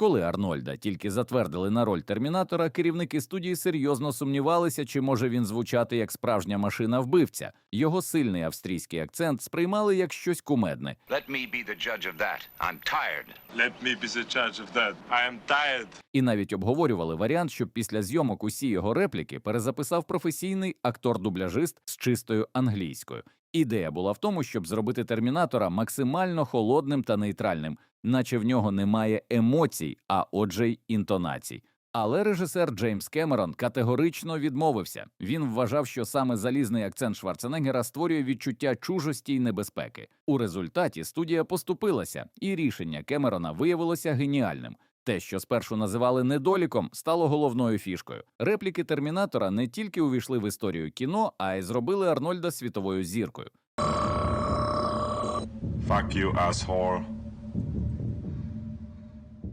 Коли Арнольда тільки затвердили на роль термінатора, керівники студії серйозно сумнівалися, чи може він звучати як справжня машина вбивця. Його сильний австрійський акцент сприймали як щось кумедне. Let me be the judge of that. I'm tired. Let me be the judge of that. I am tired. І навіть обговорювали варіант, щоб після зйомок усі його репліки перезаписав професійний актор-дубляжист з чистою англійською. Ідея була в тому, щоб зробити термінатора максимально холодним та нейтральним, наче в нього немає емоцій, а отже й інтонацій. Але режисер Джеймс Кемерон категорично відмовився. Він вважав, що саме залізний акцент Шварценеггера створює відчуття чужості й небезпеки. У результаті студія поступилася, і рішення Кемерона виявилося геніальним. Те, що спершу називали недоліком, стало головною фішкою. Репліки Термінатора не тільки увійшли в історію кіно, а й зробили Арнольда світовою зіркою. Fuck you, asshole.